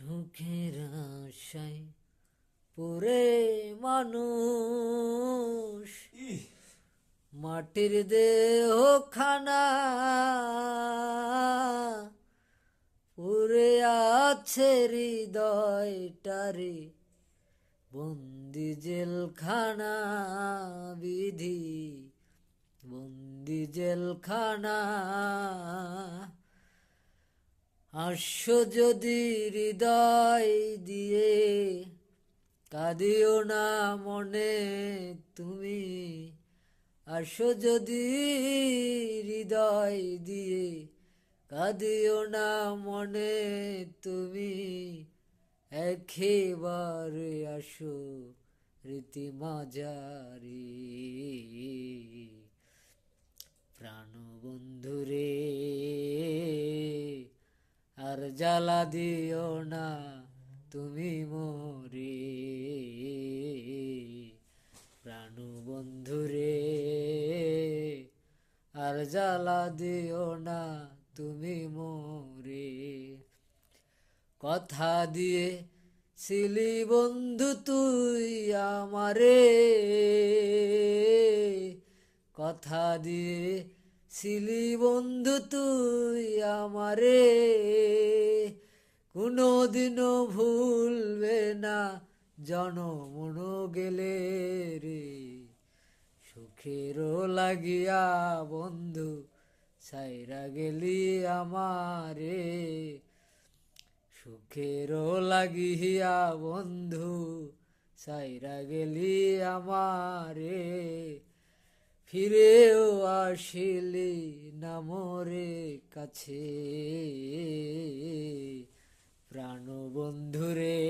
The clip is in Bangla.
সুখের আশায় পুরে মানুষ। মাটির দেহ খানা পুরে আছে হৃদয়টারে। বন্দি জেলখানা বিধি বন্দি জেলখানা হাস্য যদি হৃদয় দিয়ে কাঁদিও না মনে তুমি। আসো যদি হৃদয় দিয়ে কাঁদিও না মনে তুমি। একেবারে আসো রীতি মাঝারি। প্রাণ জ্বালা দিও না, তুমি মোরে। প্রাণ বন্ধুরে আর জ্বালা দিও না, তুমি মোরে। কথা দিয়ে ছিলি বন্ধু তুই আমারে, কথা দিয়ে ছিলি বন্ধু তুই আমারে, কোনোদিনও ভুলবে না জনমন গেলে রে। সুখেরও লাগিয়া বন্ধু সাইরা গেলি আমারে, সুখেরও লাগিয়া বন্ধু সাইরা গেলি আমারে। ফিরেও আসিলি নামরে কাছে। প্রাণ বন্ধুরে